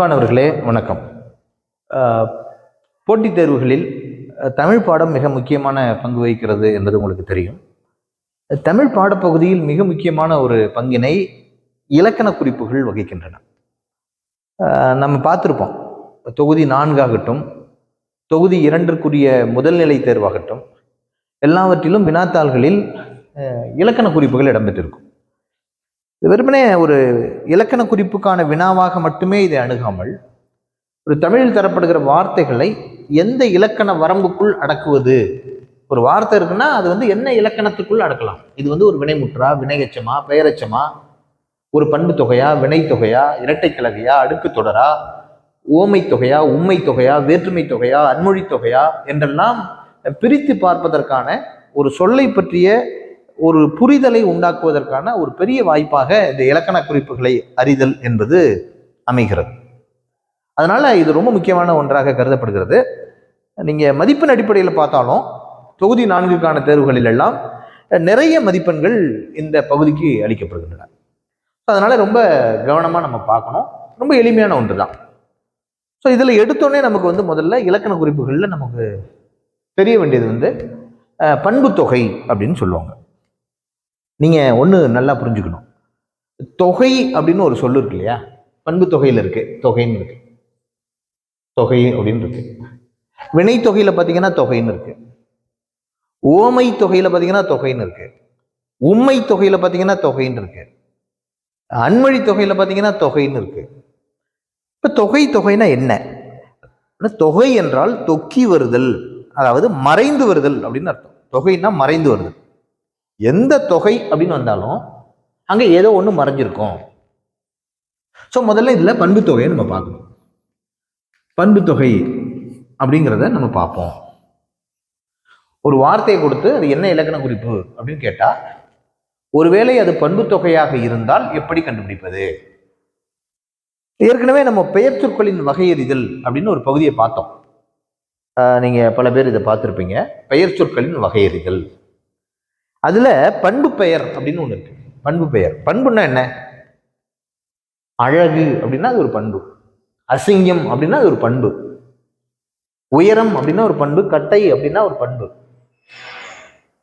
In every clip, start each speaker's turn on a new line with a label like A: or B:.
A: அன்பானவர்களே வணக்கம். போட்டித் தேர்வுகளில் தமிழ் பாடம் மிக முக்கியமான பங்கு வகிக்கிறது என்பது உங்களுக்கு தெரியும். தமிழ் பாடப்பகுதியில் மிக முக்கியமான ஒரு பங்கினை இலக்கண குறிப்புகள் வகிக்கின்றன. நம்ம பார்த்துருப்போம். தொகுதி நான்காகட்டும் தொகுதி இரண்டிற்குரிய முதல்நிலை தேர்வாகட்டும் எல்லாவற்றிலும் வினாத்தாள்களில் இலக்கண குறிப்புகள் இடம்பெற்றிருக்கும். இது வெறுமனே ஒரு இலக்கண குறிப்புக்கான வினாவாக மட்டுமே இதை அணுகாமல் ஒரு தமிழில் தரப்படுகிற வார்த்தைகளை எந்த இலக்கண வரம்புக்குள் அடக்குவது? ஒரு வார்த்தை இருக்குன்னா அது வந்து என்ன இலக்கணத்துக்குள் அடக்கலாம்? இது வந்து ஒரு வினைமுற்றா வினையச்சமா பெயரச்சமா? ஒரு பண்பு தொகையா வினை தொகையா இரட்டை கிழகையா அடுக்கு தொடரா ஓமை தொகையா உண்மை தொகையா வேற்றுமை தொகையா அன்மொழி தொகையா என்றெல்லாம் பிரித்து பார்ப்பதற்கான ஒரு சொல்லை பற்றிய ஒரு புரிதலை உண்டாக்குவதற்கான ஒரு பெரிய வாய்ப்பாக இந்த இலக்கண குறிப்புகளை அறிதல் என்பது அமைகிறது. அதனால் இது ரொம்ப முக்கியமான ஒன்றாக கருதப்படுகிறது. நீங்கள் மதிப்பெண் அடிப்படையில் பார்த்தாலும் தொகுதி நான்குக்கான தேர்வுகளில் எல்லாம் நிறைய மதிப்பெண்கள் இந்த பகுதிக்கு அளிக்கப்படுகின்றன. அதனால் ரொம்ப கவனமாக நம்ம பார்க்கணும். ரொம்ப எளிமையான ஒன்று தான் ஸோ இதில் எடுத்தோடனே நமக்கு வந்து முதல்ல இலக்கண குறிப்புகளில் நமக்கு தெரிய வேண்டியது வந்து பண்புத்தொகை பண்புத் தொகை அப்படின்னு சொல்லுவாங்க. நீங்கள் ஒன்று நல்லா புரிஞ்சுக்கணும். தொகை அப்படின்னு ஒரு சொல்லு இருக்கு இல்லையா? பண்பு தொகையில் இருக்குது தொகைன்னு இருக்கு. தொகை அப்படின்னு இருக்கு. வினை தொகையில் பார்த்தீங்கன்னா தொகைன்னு இருக்கு. ஓமை தொகையில் பார்த்தீங்கன்னா தொகைன்னு இருக்கு. உண்மை தொகையில் பார்த்தீங்கன்னா தொகைன்னு இருக்கு. அன்மொழி தொகையில் பார்த்தீங்கன்னா தொகைன்னு இருக்கு. இப்போ தொகை தொகைனா என்ன? தொகை என்றால் தொக்கி வருதல் அதாவது மறைந்து வருதல் அப்படின்னு அர்த்தம். தொகைன்னா மறைந்து வருதல். எந்த தொகை அப்படின்னு வந்தாலும் அங்கே ஏதோ ஒன்று மறைஞ்சிருக்கும். ஸோ முதல்ல இதில் பண்பு தொகையை நம்ம பார்க்கணும். பண்பு தொகை அப்படிங்கிறத நம்ம பார்ப்போம். ஒரு வார்த்தையை கொடுத்து அது என்ன இலக்கண குறிப்பு அப்படின்னு கேட்டால் ஒருவேளை அது பண்பு தொகையாக இருந்தால் எப்படி கண்டுபிடிப்பது? ஏற்கனவே நம்ம பெயர் சொற்களின் வகையறிதல் அப்படின்னு ஒரு பகுதியை பார்த்தோம். நீங்கள் பல பேர் இதை பார்த்துருப்பீங்க. பெயர் சொற்களின் வகையறிதல். அதில் பண்பு பெயர் அப்படின்னு ஒன்று இருக்கு. பண்பு பெயர். பண்புன்னா என்ன? அழகு அப்படின்னா அது ஒரு பண்பு. அசிங்கம் அப்படின்னா அது ஒரு பண்பு. உயரம் அப்படின்னா ஒரு பண்பு. கட்டை அப்படின்னா ஒரு பண்பு.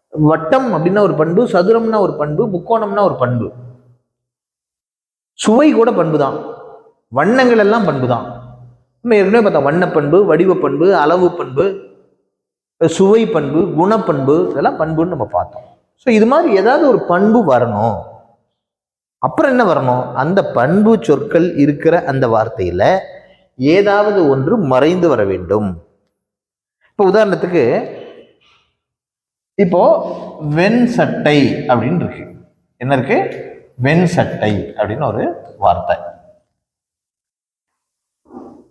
A: வட்டம் அப்படின்னா ஒரு பண்பு. சதுரம்னா ஒரு பண்பு. முக்கோணம்னா ஒரு பண்பு. சுவை கூட பண்பு தான் வண்ணங்கள் எல்லாம் பண்பு தான் நம்ம ஏற்கனவே பார்த்தோம். வண்ணப்பண்பு வடிவ பண்பு அளவு பண்பு சுவை பண்பு குணப்பண்பு இதெல்லாம் பண்புன்னு நம்ம பார்த்தோம். ஸோ இது மாதிரி ஏதாவது ஒரு பண்பு வரணும். அப்புறம் என்ன வரணும்? அந்த பண்பு சொற்கள் இருக்கிற அந்த வார்த்தையில் ஏதாவது ஒன்று மறைந்து வர வேண்டும். இப்போ உதாரணத்துக்கு இப்போ வெண் சட்டை அப்படின்னு இருக்கு. என்ன இருக்கு? வெண் சட்டை அப்படின்னு ஒரு வார்த்தை.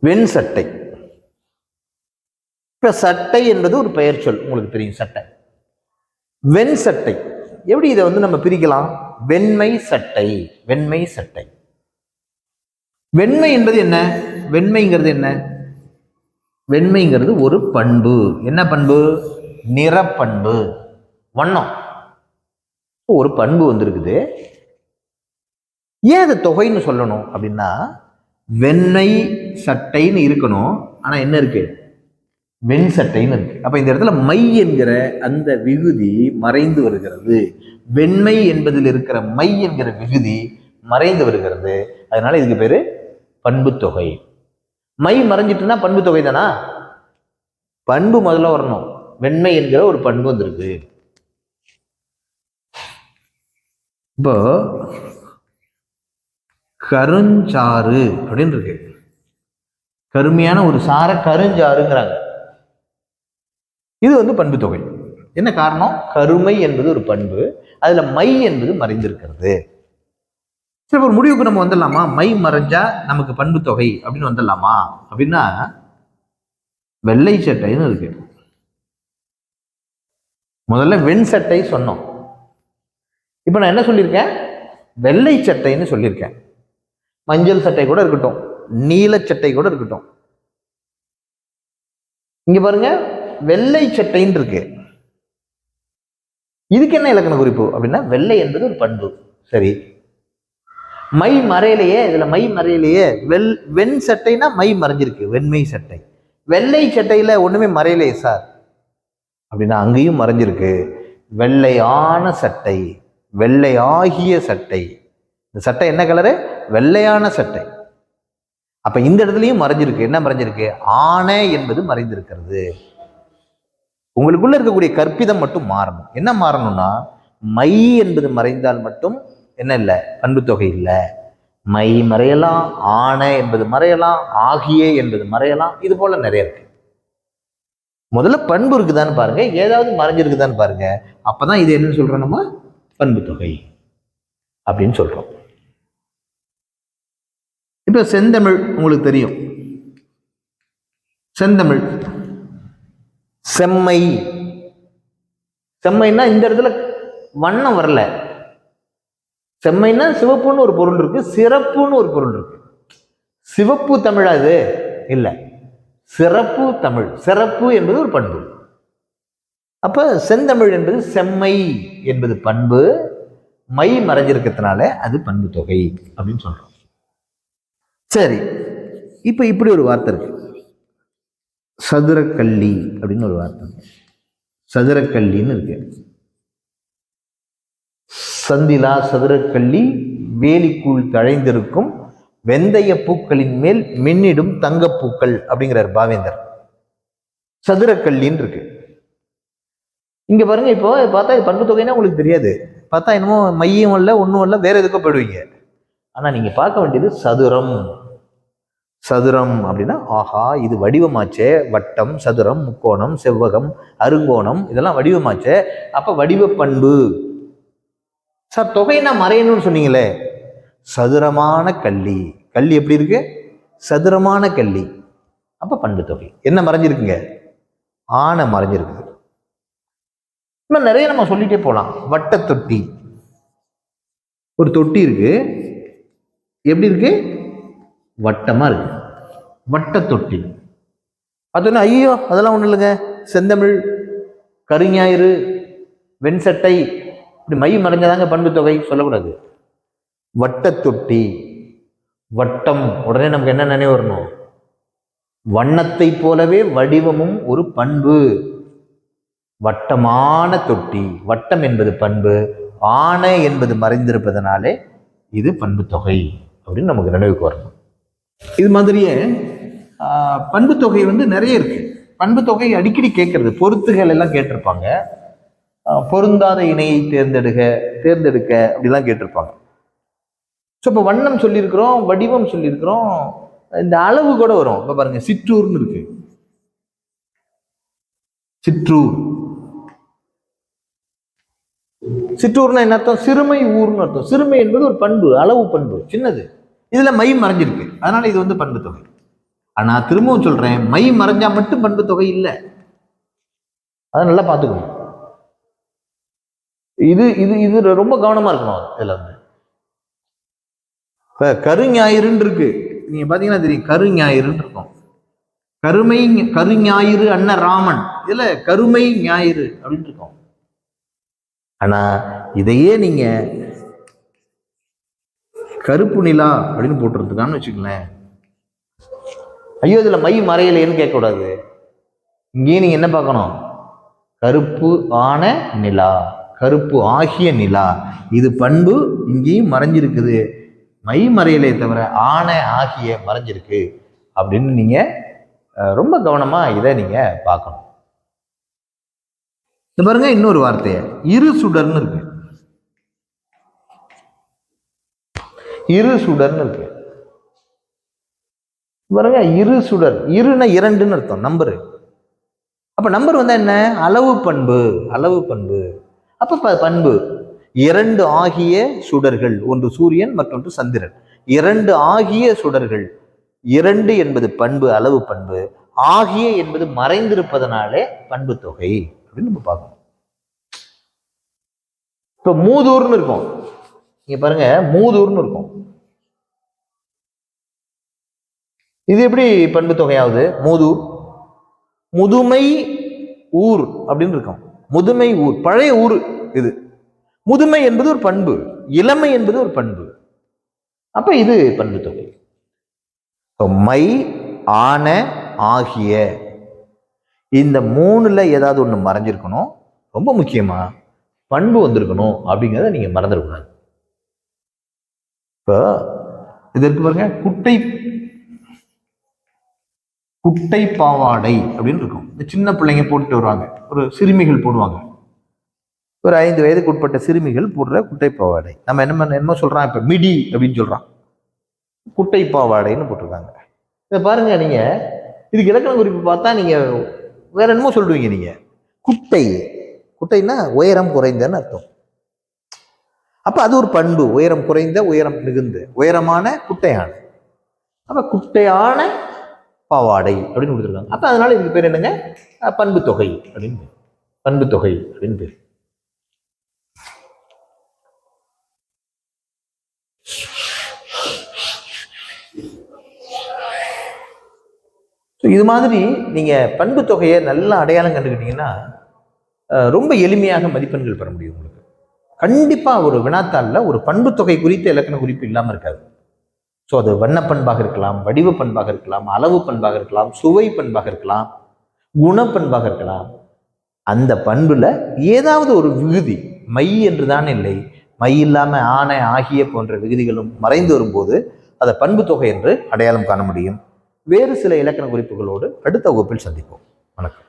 A: வெண் சட்டை. இப்போ சட்டை என்பது ஒரு பெயர் சொல். உங்களுக்கு தெரியும் சட்டை. வெண் சட்டை எப்படி இதை வந்து நம்ம பிரிக்கலாம்? வெண்மை சட்டை வெண்மை சட்டை. வெண்மை என்பது என்ன? வெண்மைங்கிறது என்ன? வெண்மைங்கிறது ஒரு பண்பு. என்ன பண்பு? நிறப்பண்பு. வண்ணம். ஒரு பண்பு வந்திருக்குது. ஏன் அதை தொகைன்னு சொல்லணும் அப்படின்னா வெண்ணெய் சட்டைன்னு இருக்கணும். ஆனால் என்ன இருக்கு? வெண் சட்டைன்னு இருக்கு. அப்ப இந்த இடத்துல மை என்கிற அந்த விகுதி மறைந்து வருகிறது. வெண்மை என்பதில் இருக்கிற மை என்கிற விகுதி மறைந்து வருகிறது. அதனால இதுக்கு பேரு பண்பு தொகை மை மறைஞ்சிட்டுன்னா பண்பு தொகை தானா பண்பு முதல்ல வரணும். வெண்மை என்கிற ஒரு பண்பு வந்திருக்கு. இப்போ கருஞ்சாறு அப்படின்னு இருக்கு. கருமையான ஒரு சார கருஞ்சாறுங்கிறாங்க. இது வந்து பண்பு தொகை. என்ன காரணம்? கருமை என்பது ஒரு பண்பு. அதுல மை என்பது மறைந்திருக்கிறது. சரி ஒரு முடிவுக்கு நம்ம வந்துடலாமா? மை மறைஞ்சா நமக்கு பண்பு தொகை அப்படின்னு வந்துடலாமா? அப்படின்னா வெள்ளை சட்டைன்னு இருக்கு. முதல்ல வெண் சட்டை சொன்னோம். இப்போ நான் என்ன சொல்லியிருக்கேன்? வெள்ளை சட்டைன்னு சொல்லியிருக்கேன். மஞ்சள் சட்டை கூட இருக்கட்டும். நீல சட்டை கூட இருக்கட்டும். இங்க பாருங்க. வெள்ளை சட்டைன்னு இருக்கு இதுக்கு என்ன இலக்கண குறிப்பு? அப்படின்னா வெள்ளை என்பது ஒரு பண்பு. சரி. மை மறையிலேயே இதுல மை மறையிலேயே வெள் வெண் சட்டைனா மை மறைஞ்சிருக்கு வெண்மை சட்டை. வெள்ளை சட்டையில ஒண்ணுமே மறையலையே சார். அப்படின்னா அங்கேயும் மறைஞ்சிருக்கு. வெள்ளையான சட்டை வெள்ளை ஆகிய சட்டை. இந்த சட்டை என்ன கலரு? வெள்ளையான சட்டை. அப்ப இந்த இடத்துலயும் மறைஞ்சிருக்கு. என்ன மறைஞ்சிருக்கு? ஆணை என்பது மறைந்திருக்கிறது. உங்களுக்குள்ள இருக்கக்கூடிய கற்பிதம் மட்டும் மாறணும். என்ன மாறணும்னா மை என்பது மறைந்தால் மட்டும் என்ன இல்லை? பண்புத்தொகை இல்லை. மை மறையலாம் ஆன என்பது மறையலாம் ஆகிய என்பது மறையலாம் இது போல நிறைய இருக்கு. முதல்ல பண்பு இருக்குதான்னு பாருங்க ஏதாவது மறைஞ்சிருக்குதான்னு பாருங்க. அப்பதான் இது என்னன்னு சொல்றோம் நம்ம? பண்பு தொகை அப்படின்னு சொல்றோம். இப்ப செந்தமிழ் உங்களுக்கு தெரியும். செந்தமிழ் செம்மை. செம்மைன்னா இந்த இடத்துல வண்ணம் வரல. செம்மைன்னா சிவப்புன்னு ஒரு பொருள் இருக்கு சிறப்புன்னு ஒரு பொருள் இருக்கு. சிவப்பு தமிழா இது? இல்லை. சிறப்பு தமிழ். சிறப்பு என்பது ஒரு பண்பு. அப்ப செந்தமிழ் என்பது செம்மை என்பது பண்பு. மை மறைஞ்சிருக்கிறதுனால அது பண்பு தொகை அப்படின்னு சொல்றோம். சரி. இப்ப இப்படி ஒரு வார்த்தை இருக்கு. சதுரக்கல்லி அப்படின்னு ஒரு வார்த்தை சதுரக்கல்லின்னு இருக்கு. சந்திலா சதுரக்கல்லி வேலிக்குள் தழைந்திருக்கும் வெந்தய பூக்களின் மேல் மின்னிடும் தங்கப்பூக்கள் அப்படிங்கிறார் பாவேந்தர். சதுரக்கல்லின்னு இருக்கு. இங்க பாருங்க இப்போ பார்த்தா இது பண்பு தொகைன்னா உங்களுக்கு தெரியாது. பார்த்தா என்னமோ மையம் இல்லை ஒன்றும் இல்லை வேற எதுக்கோ போயிடுவீங்க. ஆனா நீங்க பார்க்க வேண்டியது சதுரம். சதுரம் அப்படின்னா ஆஹா இது வடிவமாச்சே வட்டம் சதுரம் முக்கோணம் செவ்வகம் அருங்கோணம் இதெல்லாம் வடிவமாச்சே. அப்போ வடிவ பண்பு. சார் தொகைனா மறையணும்னு சொன்னீங்களே. சதுரமான கள்ளி. கள்ளி எப்படி இருக்கு? சதுரமான கள்ளி. அப்போ பண்பு தொகை. என்ன மறைஞ்சிருக்குங்க? ஆனை மறைஞ்சிருக்குது. இன்னும் நிறைய நம்ம சொல்லிட்டே போகலாம் வட்ட தொட்டி. ஒரு தொட்டி இருக்கு. எப்படி இருக்கு? வட்டமாக இருக்கு வட்ட தொட்டி அது ஐயோ அதெல்லாம் ஒன்றும் இல்லைங்க. செந்தமிழ் கருஞாயிறு வெண்சட்டை இப்படி மை மறைஞ்சதாங்க பண்பு தொகை சொல்லக்கூடாது. வட்ட தொட்டி வட்டம் உடனே நமக்கு என்ன நினைவு வரணும்? வண்ணத்தை போலவே வடிவமும் ஒரு பண்பு. வட்டமான தொட்டி வட்டம் என்பது பண்பு ஆணை என்பது மறைந்திருப்பதனாலே இது பண்பு தொகை அப்படின்னு நமக்கு நினைவுக்கு வரணும். இது மாதிரியே பண்பு தொகை வந்து நிறைய இருக்கு. பண்பு தொகை அடிக்கடி கேட்கறது. பொருத்துகள் எல்லாம் கேட்டிருப்பாங்க. பொருந்தாத இணையை தேர்ந்தெடுக்க தேர்ந்தெடுக்க அப்படிலாம் கேட்டிருப்பாங்க. ஸோ இப்போ வண்ணம் சொல்லியிருக்கிறோம் வடிவம் சொல்லியிருக்கிறோம் இந்த அளவு கூட வரும். இப்போ பாருங்க சிற்றூர்னு இருக்கு. சிற்றூர். சிற்றூர்னா என்ன அர்த்தம்? சிறுமை ஊர்னு அர்த்தம். சிறுமை என்பது ஒரு பண்பு அளவு பண்பு. சின்னது. இதுல மை மறைஞ்சிருக்கு. அதனால இது வந்து பண்பு தொகை. ஆனா திரும்பவும் சொல்றேன் மை மறைஞ்சா மட்டும் பண்பு தொகை இல்லை. அதை நல்லா பார்த்துக்கணும். இது இது இது ரொம்ப கவனமா இருக்கணும் இதுல வந்து. இப்போ கருஞாயிறுன்னு இருக்கு. நீங்க பாத்தீங்கன்னா தெரியும் கருஞாயிறுன்னு இருக்கும். கருமை கருஞாயிறு அண்ணன் ராமன். இதுல கருமை ஞாயிறு அப்படின்னு இருக்கும். ஆனா இதையே நீங்க கருப்பு நிலா அப்படின்னு போட்டுருந்துக்கான்னு வச்சுக்கலேன் ஐயோ இதில் மை மறையலையேன்னு கேட்கக்கூடாது. இங்கேயும் நீங்கள் என்ன பார்க்கணும்? கருப்பு ஆன நிலா கருப்பு ஆகிய நிலா. இது பண்பு இங்கேயும் மறைஞ்சிருக்குது. மை மறையலே தவிர ஆன ஆகிய மறைஞ்சிருக்கு. அப்படின்னு நீங்கள் ரொம்ப கவனமாக இதை நீங்கள் பார்க்கணும். இந்த பாருங்க இன்னொரு வார்த்தையை. இரு சுடர்னு இருக்கு. இரு சுடர்னு இருக்கு. பாருங்க இரு சுடர். இருனா இரண்டுன்னு அர்த்தம் நம்பரு அப்ப நம்பர் வந்தால் என்ன? அளவு பண்பு அளவு பண்பு. அப்ப ப- பண்பு. இரண்டு ஆகிய சுடர்கள் ஒன்று சூரியன் மற்றொன்று சந்திரன். இரண்டு ஆகிய சுடர்கள் இரண்டு என்பது பண்பு அளவு பண்பு. ஆகிய என்பது மறைந்திருப்பதனாலே பண்பு தொகை. அப்படின்னு நம்ம பார்க்கணும். இப்போ மூதூர்னு இருக்கும். இங்கே பாருங்க மூதூர்னு இருக்கும். இது எப்படி பண்பு தொகையாவது? மூதூர். முதுமை ஊர் அப்படின்னு இருக்கும். முதுமை ஊர் பழைய ஊர் இது. முதுமை என்பது ஒரு பண்பு இளமை என்பது ஒரு பண்பு. அப்ப இது பண்பு தொகை. மை ஆன ஆகிய. இந்த மூணுல ஏதாவது ஒன்று மறைஞ்சிருக்கணும். ரொம்ப முக்கியமா பண்பு வந்திருக்கணும் அப்படிங்கிறத நீங்க மறந்துடக்கூடாது. இப்போ இது இருக்கு பாருங்க குட்டை குட்டை பாவாடை அப்படின்னு இருக்கும். இந்த சின்ன பிள்ளைங்க போட்டுட்டு வருவாங்க. ஒரு சிறுமிகள் போடுவாங்க. ஒரு ஐந்து வயதுக்கு உட்பட்ட சிறுமிகள் போடுற குட்டை பாவாடை. நம்ம என்ன என்ன என்னமோ இப்போ? மிடி அப்படின்னு சொல்கிறான் குட்டை பாவாடைன்னு போட்டிருக்காங்க. இதை பாருங்க நீங்க. இதுக்கு இலக்கண குறிப்பு பார்த்தா நீங்க வேற என்னமோ சொல்லுவீங்க நீங்க. குட்டை. குட்டைன்னா உயரம் குறைந்தன்னு அர்த்தம். அப்போ அது ஒரு பண்பு. உயரம் குறைந்த உயரம் மிகுந்த. உயரமான குட்டையான. அப்போ குட்டையான பாவாடை அப்படின்னு கொடுத்துருக்காங்க. அப்போ அதனால் இதுக்கு பேர் என்னங்க? பண்பு தொகை அப்படின்னு பேர். பண்பு தொகை அப்படின்னு பேர். ஸோ இது மாதிரி நீங்கள் பண்பு தொகையை நல்லா அடையாளம் கண்டுக்கிட்டீங்கன்னா ரொம்ப எளிமையாக மதிப்பெண்கள் பெற முடியும் உங்களுக்கு. கண்டிப்பாக ஒரு வினாத்தாளில் ஒரு பண்பு தொகை குறித்த இலக்கண குறிப்பு இல்லாமல் இருக்காது. ஸோ அது வண்ண பண்பாக இருக்கலாம் வடிவ பண்பாக இருக்கலாம் அளவு பண்பாக இருக்கலாம் சுவை பண்பாக இருக்கலாம் குணப்பண்பாக இருக்கலாம். அந்த பண்பில் ஏதாவது ஒரு விகுதி மை என்றுதான் இல்லை மை இல்லாமல் ஆணை ஆகிய போன்ற விகுதிகளும் மறைந்து வரும்போது அதை பண்பு தொகை என்று அடையாளம் காண முடியும். வேறு சில இலக்கண குறிப்புகளோடு அடுத்த வகுப்பில் சந்திப்போம். வணக்கம்.